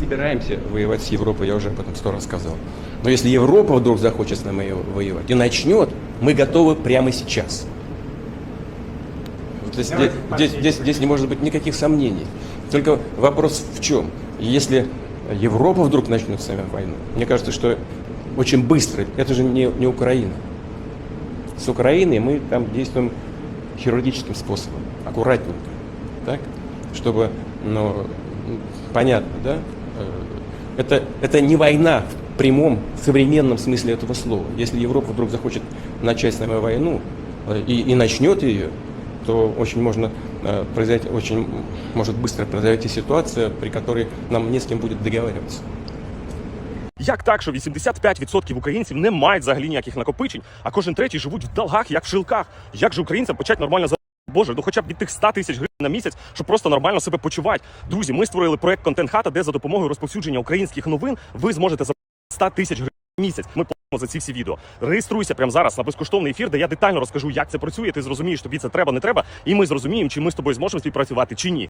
собираемся воевать с Европой, я уже об этом сто раз сказал. Но если Европа вдруг захочет с нами воевать и начнет, мы готовы прямо сейчас. Вот здесь, здесь, здесь- здесь не может быть никаких сомнений. Только вопрос в чем? Если Европа вдруг начнет с нами войну, мне кажется, что очень быстро, это же не, не Украина. С Украиной мы там действуем хирургическим способом, аккуратненько, так, чтобы, ну, понятно, да? Э, Это, это не война в прямом, современном смысле этого слова. Если Европа вдруг захочет начать с нами войну э, и, и начнет ее, то очень можно э, произойти, очень может быстро произойти ситуация, при которой нам не с кем будет договариваться. Як так, що 85% українців не мають взагалі ніяких накопичень, а кожен третій живуть в долгах, як в шилках? Як же українцям почати нормально за Боже, ну хоча б від тих 100 тисяч гривень на місяць, щоб просто нормально себе почувати. Друзі, ми створили проект Контент Хата, де за допомогою розповсюдження українських новин ви зможете за 100 тисяч гривень на місяць. Ми за ці всі відео. Реєструйся прямо зараз на безкоштовний ефір, де я детально розкажу, як це працює. Ти зрозумієш, тобі це треба, не треба, і ми зрозуміємо, чи ми з тобою зможемо співпрацювати чи ні.